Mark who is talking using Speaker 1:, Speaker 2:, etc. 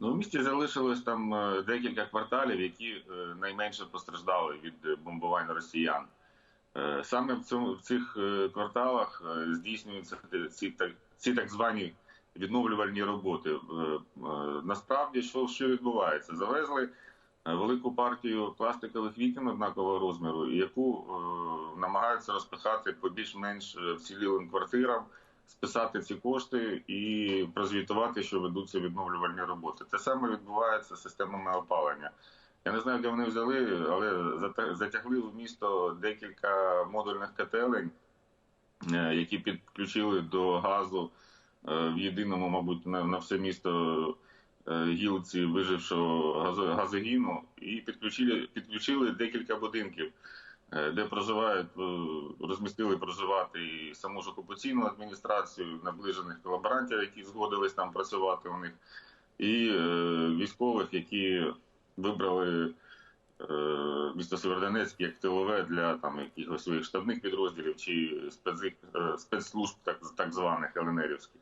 Speaker 1: Ну, в місті залишилось там е, декілька кварталів, які е, найменше постраждали від е, бомбувань росіян. Саме в цьому в цих кварталах здійснюються ці так, ці так звані відновлювальні роботи. Насправді, що, що відбувається? Завезли велику партію пластикових вікон однакового розміру, яку намагаються розпихати по більш-менш вцілілим квартирам списати ці кошти і прозвітувати, що ведуться відновлювальні роботи. Те саме відбувається з системами опалення. Я не знаю, де вони взяли, але затягли в місто декілька модульних котелень, е, які підключили до газу е, в єдиному, мабуть, на, все місто е, гілці вижившого газо- газогіну, і підключили, підключили декілька будинків де проживають, е, розмістили проживати і саму ж окупаційну адміністрацію, наближених колаборантів, які згодились там працювати у них, і е, військових, які вибрали е, місто Северодонецьк як тилове для там якихось своїх штабних підрозділів чи е, спецслужб, так, так званих ЛНРівських.